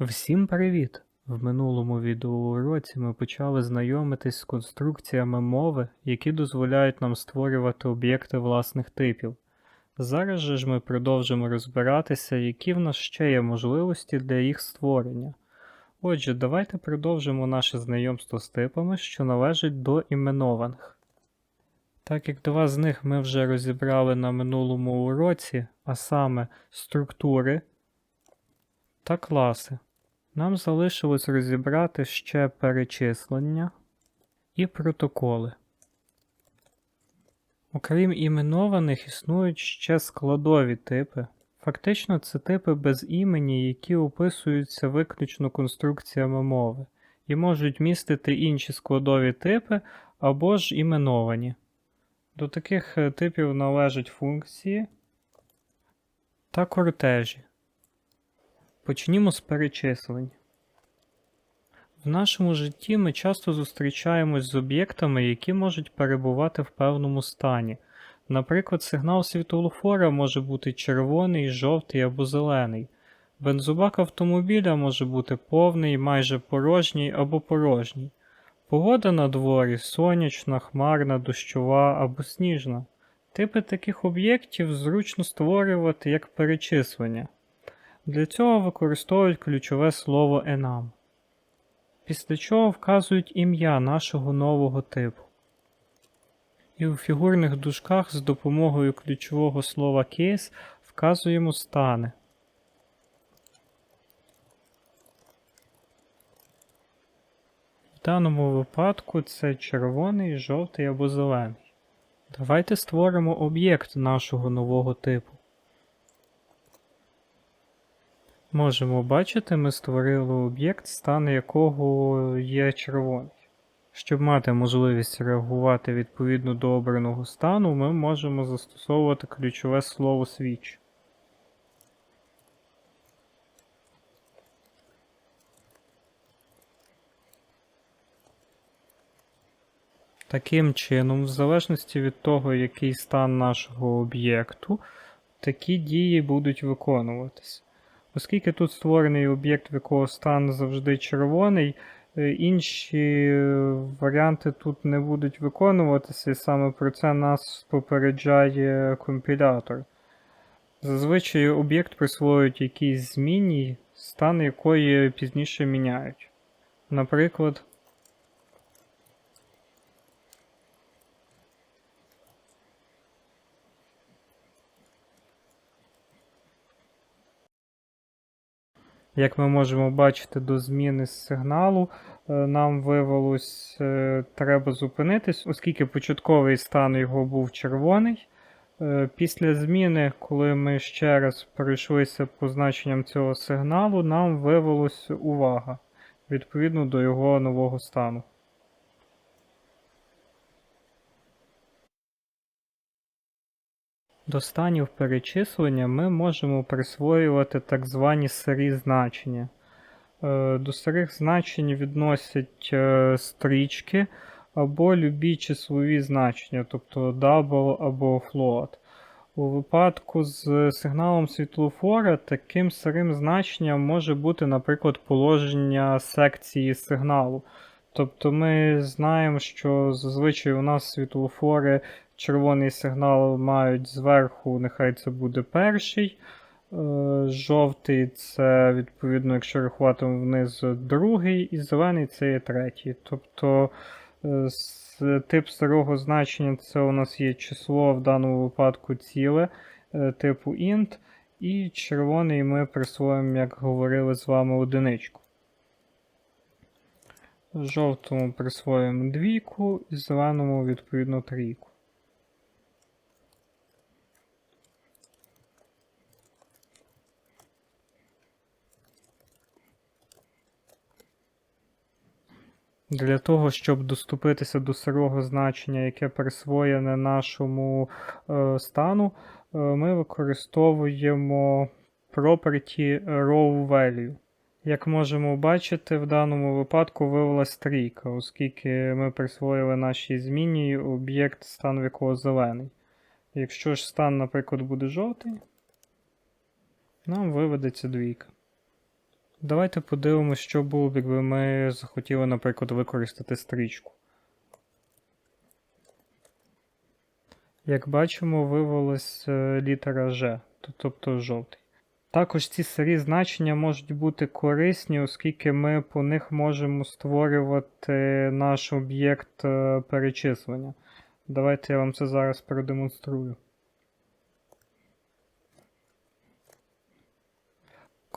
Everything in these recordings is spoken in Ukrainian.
Всім привіт! В минулому відеоуроці ми почали знайомитись з конструкціями мови, які дозволяють нам створювати об'єкти власних типів. Зараз же ж ми продовжимо розбиратися, які в нас ще є можливості для їх створення. Отже, давайте продовжимо наше знайомство з типами, що належать до іменованих. Так як два з них ми вже розібрали на минулому уроці, а саме структури та класи. Нам залишилось розібрати ще перечислення і протоколи. Окрім іменованих, існують ще складові типи. Фактично, це типи без імені, які описуються виключно конструкціями мови, і можуть містити інші складові типи або ж іменовані. До таких е, типів належать функції та кортежі. Почнімо з перечислень. В нашому житті ми часто зустрічаємось з об'єктами, які можуть перебувати в певному стані. Наприклад, сигнал світлофора може бути червоний, жовтий або зелений. Бензобак автомобіля може бути повний, майже порожній або порожній. Погода на дворі сонячна, хмарна, дощова або сніжна. Типи таких об'єктів зручно створювати як перечислення. Для цього використовують ключове слово enum, після чого вказують ім'я нашого нового типу. І у фігурних дужках з допомогою ключового слова case вказуємо стани. В даному випадку це червоний, жовтий або зелений. Давайте створимо об'єкт нашого нового типу. Можемо бачити, ми створили об'єкт, стан якого є червоний. Щоб мати можливість реагувати відповідно до обраного стану, ми можемо застосовувати ключове слово switch. Таким чином, в залежності від того, який стан нашого об'єкту, такі дії будуть виконуватись. Оскільки тут створений об'єкт, в якого стан завжди червоний, е, інші е, варіанти тут не будуть виконуватися, і саме про це нас попереджає компілятор. Зазвичай об'єкт присвоюють якійсь зміні, стан якої пізніше міняють. Наприклад, Як ми можемо бачити, до зміни сигналу е, нам виявилось, е, треба зупинитись, оскільки початковий стан його був червоний. Е, Після зміни, коли ми ще раз перейшлися по значенням цього сигналу, нам виявилось увага відповідно до його нового стану. До станів перечислення ми можемо присвоювати так звані сирі значення. Е, До сирих значень відносять е, стрічки або любі числові значення, тобто double або float. У випадку з сигналом світлофора таким сирим значенням може бути, наприклад, положення секції сигналу. Тобто ми знаємо, що зазвичай у нас світлофори червоний сигнал мають зверху, нехай це буде перший. Е, Жовтий це, відповідно, якщо рахувати вниз, другий, і зелений це є третій. Тобто е, тип старого значення це у нас є число, в даному випадку ціле, е, типу int, і червоний ми присвоїмо, як говорили з вами, одиничку. Жовтому присвоїмо двійку, і зеленому, відповідно, трійку. Для того, щоб доступитися до сирого значення, яке присвоєне нашому е, стану, е, ми використовуємо property row value. Як можемо бачити, в даному випадку вивелась трійка, оскільки ми присвоїли нашій зміні об'єкт, стан якого зелений. Якщо ж стан, наприклад, буде жовтий, нам виведеться двійка. Давайте подивимось, що було б, якби ми захотіли, наприклад, використати стрічку. Як бачимо, вивелась е, літера Ж, тобто жовтий. Також ці старі значення можуть бути корисні, оскільки ми по них можемо створювати наш об'єкт е, перечислення. Давайте я вам це зараз продемонструю.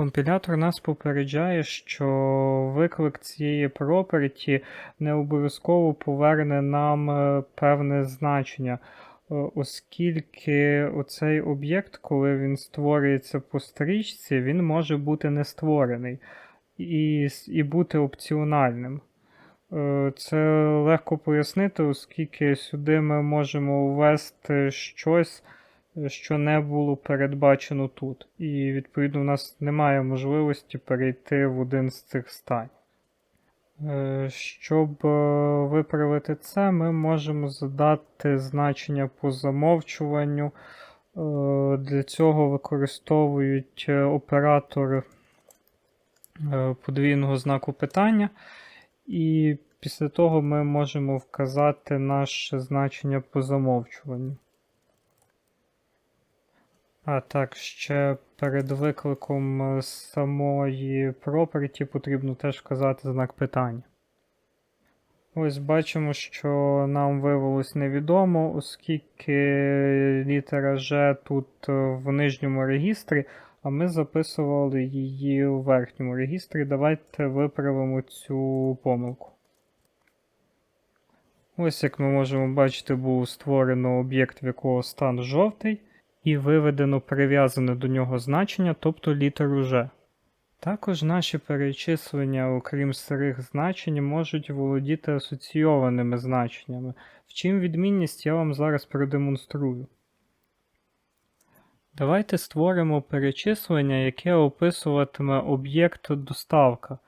Компілятор нас попереджає, що виклик цієї property не обов'язково поверне нам е, певне значення, е, оскільки оцей об'єкт, коли він створюється по стрічці, він може бути не створений і, і бути опціональним. Е, Це легко пояснити, оскільки сюди ми можемо ввести щось, що не було передбачено тут. І відповідно у нас немає можливості перейти в один з цих станів. Е, Щоб е, виправити це, ми можемо задати значення по замовчуванню. Е, Для цього використовують оператор подвійного знаку питання. І після того ми можемо вказати наше значення по замовчуванню. А так, ще перед викликом е, самої property потрібно теж вказати знак питання. Ось бачимо, що нам виявилось невідомо, оскільки літера Ж тут е, в нижньому регістрі, а ми записували її у верхньому регістрі. Давайте виправимо цю помилку. Ось як ми можемо бачити, був створено об'єкт, в якого стан жовтий, і виведено прив'язане до нього значення, тобто літеру Ж. Також наші перечислення, окрім старих значень, можуть володіти асоційованими значеннями. В чим відмінність я вам зараз продемонструю. Давайте створимо перечислення, яке описуватиме об'єкт доставка.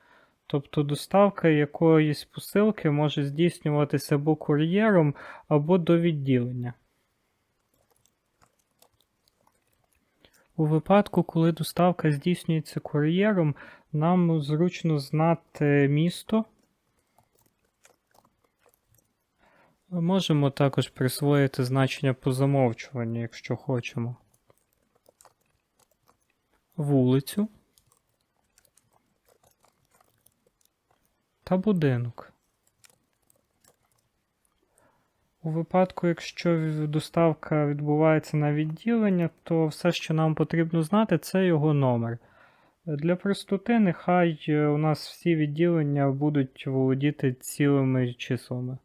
Тобто доставка якоїсь посилки може здійснюватися або кур'єром, або до відділення. У випадку, коли доставка здійснюється кур'єром, нам зручно знати місто. Можемо також присвоїти значення по замовчуванню, якщо хочемо. Вулицю та будинок. У випадку, якщо доставка відбувається на відділення, то все, що нам потрібно знати, це його номер. Для простоти нехай е, у нас всі відділення будуть володіти цілими числами.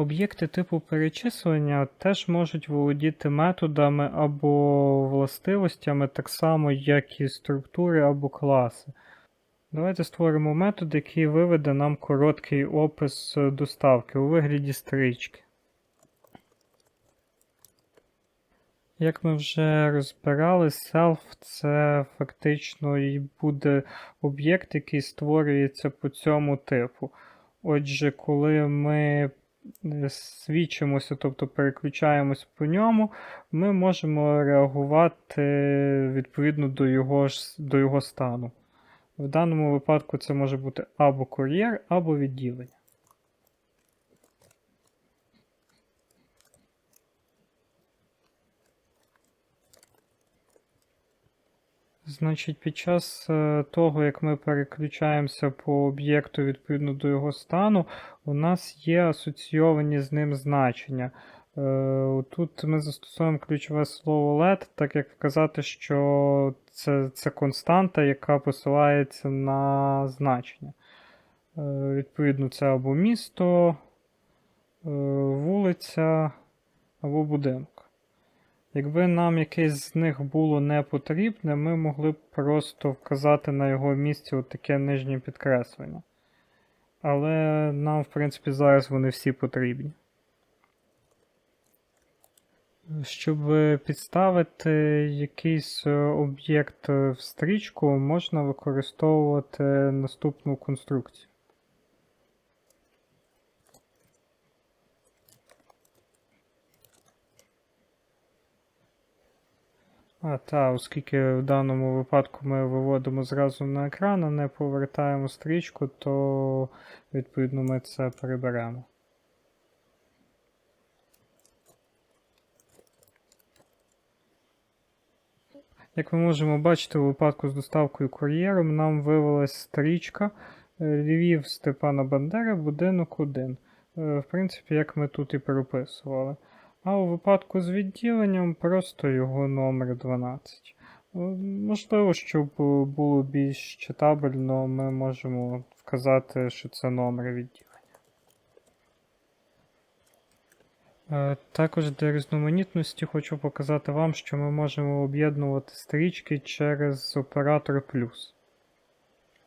Об'єкти типу перечислення теж можуть володіти методами або властивостями, так само, як і структури або класи. Давайте створимо метод, який виведе нам короткий опис доставки у вигляді стрічки. Як ми вже розбирали, self це фактично і буде об'єкт, який створюється по цьому типу. Отже, коли ми свідчимося, тобто переключаємось по ньому, ми можемо реагувати відповідно до його, до його стану. В даному випадку це може бути або кур'єр, або відділення. Значить, під час е, того, як ми переключаємося по об'єкту відповідно до його стану, у нас є асоційовані з ним значення. Е, Тут ми застосовуємо ключове слово let, так як вказати, що це, це константа, яка посилається на значення. Е, Відповідно, це або місто, вулиця, або будинок. Якби нам якесь з них було не потрібне, ми могли б просто вказати на його місці таке нижнє підкреслення. Але нам, в принципі, зараз вони всі потрібні. Щоб підставити якийсь е, об'єкт в стрічку, можна використовувати наступну конструкцію. А, та, оскільки в даному випадку ми виводимо зразу на екран, а не повертаємо стрічку, то відповідно ми це приберемо. Як ми можемо бачити, у випадку з доставкою кур'єром нам вивелась стрічка е, Львів Степана Бандери, будинок 1. Е, В принципі, як ми тут і переписували. А у випадку з відділенням просто його номер 12. Е, Можливо, щоб було більш читабельно, ми можемо вказати, що це номер відділення. Е, Також для різноманітності хочу показати вам, що ми можемо об'єднувати стрічки через оператор плюс.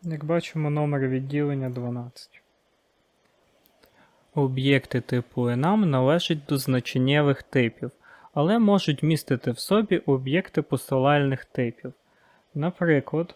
Як бачимо, номер відділення 12. Об'єкти типу enum належать до значеннєвих типів, але можуть містити в собі об'єкти посилальних типів. Наприклад,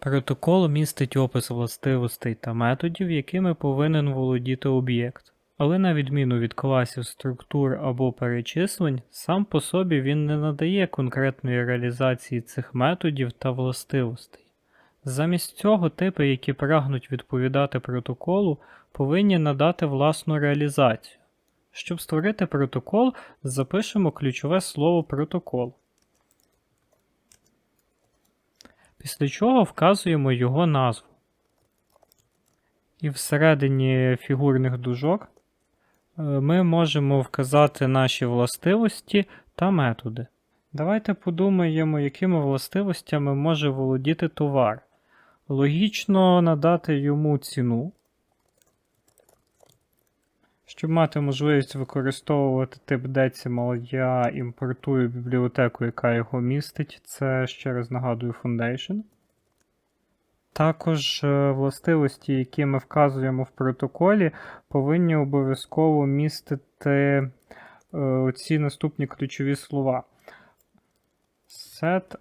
Протокол містить опис властивостей та методів, якими повинен володіти об'єкт. Але на відміну від класів структур або перечислень, сам по собі він не надає конкретної реалізації цих методів та властивостей. Замість цього типи, які прагнуть відповідати протоколу, повинні надати власну реалізацію. Щоб створити протокол, запишемо ключове слово протокол. Після чого вказуємо його назву. І всередині фігурних дужок е, ми можемо вказати наші властивості та методи. Давайте подумаємо, якими властивостями може володіти товар. Логічно надати йому ціну. Щоб мати можливість використовувати тип Decimal, я імпортую бібліотеку, яка його містить. Це, ще раз нагадую, Foundation. Також е, властивості, які ми вказуємо в протоколі, повинні обов'язково містити е, ці наступні ключові слова. Set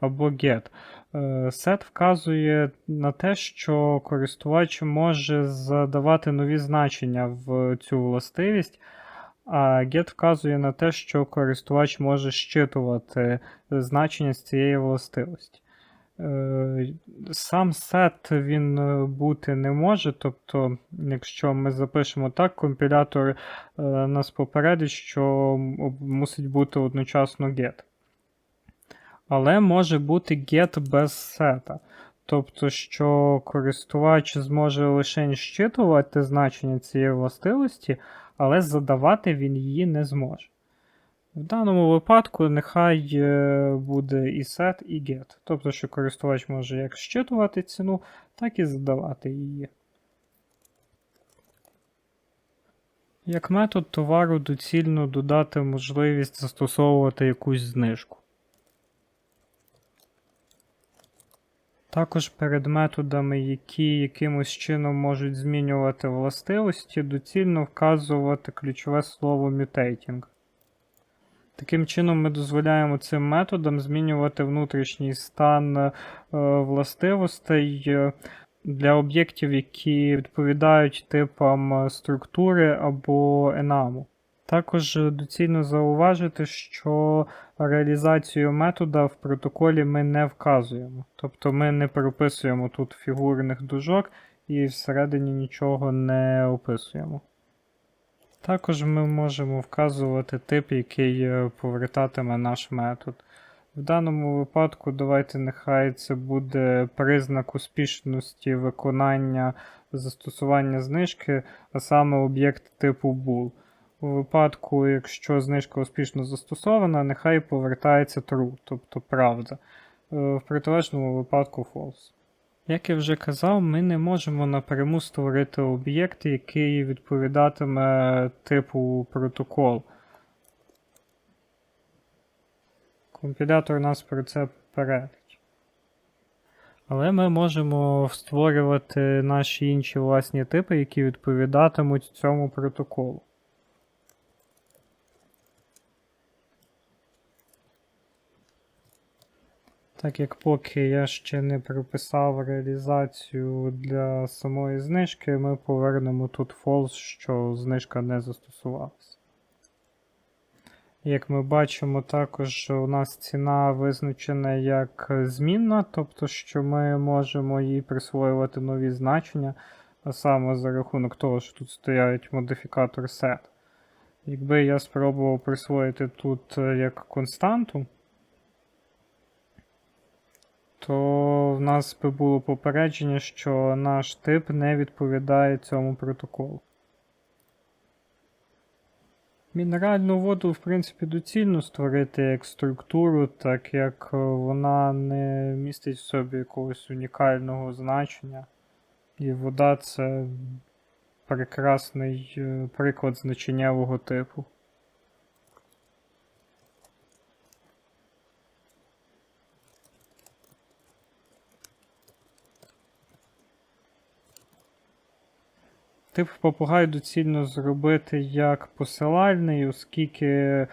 або get. Е, Set вказує на те, що користувач може задавати нові значення в цю властивість, а get вказує на те, що користувач може щитувати значення з цієї властивості. Е, Сам set він е, бути не може, тобто, якщо ми запишемо так, компілятор е, нас попередить, що мусить бути одночасно get. Але може бути get без сета. Тобто, що користувач зможе лише щитувати значення цієї властивості, але задавати він її не зможе. В даному випадку нехай е, буде і set, і get. Тобто, що користувач може як щитувати ціну, так і задавати її. Як метод товару доцільно додати можливість застосовувати якусь знижку. Також перед методами, які якимось чином можуть змінювати властивості, доцільно вказувати ключове слово mutating. Таким чином, ми дозволяємо цим методам змінювати внутрішній стан е, властивостей е, для об'єктів, які відповідають типам е, структури або енаму. Також доцільно зауважити, що реалізацію метода в протоколі ми не вказуємо. Тобто ми не прописуємо тут фігурних дужок і всередині нічого не описуємо. Також ми можемо вказувати тип, який е, повертатиме наш метод. В даному випадку давайте нехай це буде признак успішності виконання застосування знижки, а саме об'єкт типу bool. У випадку, якщо знижка успішно застосована, нехай повертається true, тобто правда. Е, В протилежному випадку false. Як я вже казав, ми не можемо напряму створити об'єкт, який відповідатиме типу протокол. Компілятор нас про це попередить. Але ми можемо створювати наші інші власні типи, які відповідатимуть цьому протоколу. Так як поки я ще не прописав реалізацію для самої знижки, ми повернемо тут false, що знижка не застосувалася. Як ми бачимо, також у нас ціна визначена як змінна, тобто що ми можемо їй присвоювати нові значення, а саме за рахунок того, що тут стоять модифікатор set. Якби я спробував присвоїти тут е, як константу, то в нас би було попередження, що наш тип не відповідає цьому протоколу. Мінеральну воду, в принципі, доцільно створити як структуру, так як е, вона не містить в собі якогось унікального значення. І вода це прекрасний е, приклад значеннєвого типу. Тип попугай доцільно зробити як посилальний, оскільки е,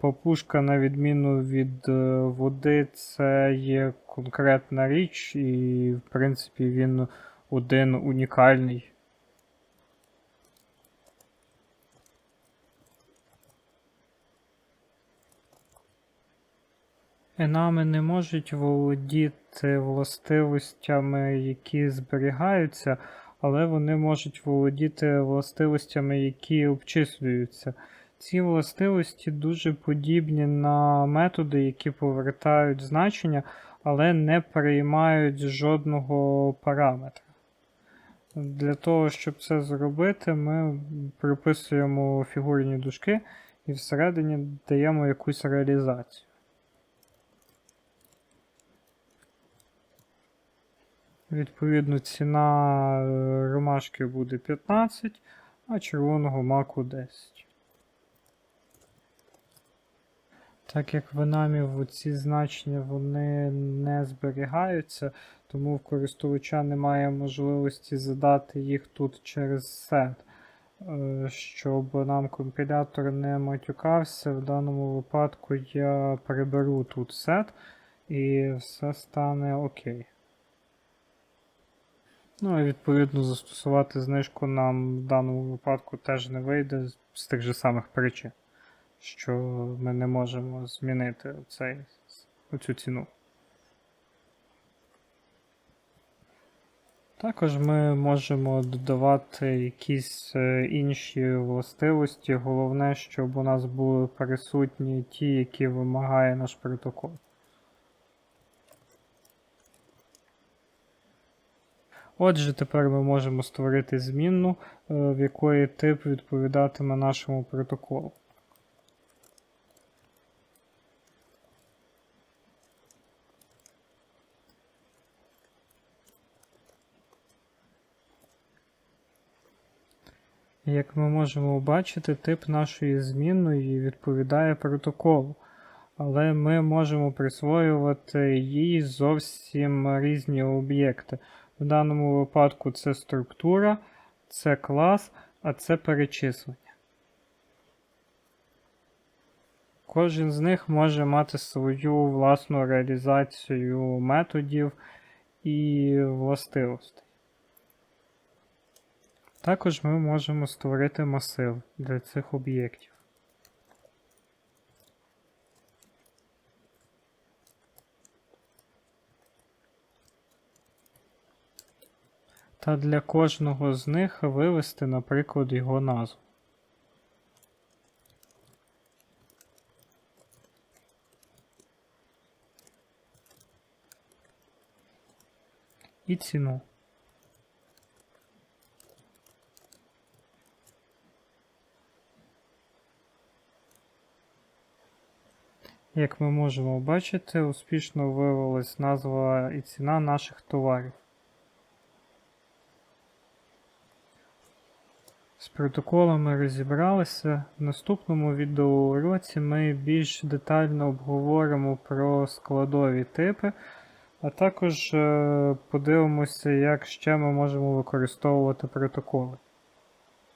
папушка, на відміну від е, води, це є конкретна річ, і, в принципі, він один унікальний. Енами не можуть володіти властивостями, які зберігаються, але вони можуть володіти властивостями, які обчислюються. Ці властивості дуже подібні на методи, які повертають значення, але не переймають жодного параметра. Для того, щоб це зробити, ми приписуємо фігурні дужки і всередині даємо якусь реалізацію. Відповідно, ціна е, ромашки буде 15, а червоного маку 10. Так як в енамів ці значення вони не зберігаються, тому в користувача немає можливості задати їх тут через set. Е, Щоб нам компілятор не матюкався, в даному випадку я приберу тут set і все стане окей. Ну і відповідно застосувати знижку нам в даному випадку теж не вийде з тих же самих причин, що ми не можемо змінити цей, оцю ціну. Також ми можемо додавати якісь е, інші властивості. Головне, щоб у нас були присутні ті, які вимагає наш протокол. Отже, тепер ми можемо створити змінну, е, в якої тип відповідатиме нашому протоколу. Як ми можемо бачити, тип нашої змінної відповідає протоколу, але ми можемо присвоювати їй зовсім різні об'єкти. В даному випадку це структура, це клас, а це перечислення. Кожен з них може мати свою власну реалізацію методів і властивостей. Також ми можемо створити масив для цих об'єктів. Та для кожного з них вивести, наприклад, його назву. І ціну. Як ми можемо бачити, успішно виявилась назва і ціна наших товарів. Протоколами розібралися. В наступному відеоуроці ми більш детально обговоримо про складові типи, а також е, подивимося, як ще ми можемо використовувати протоколи.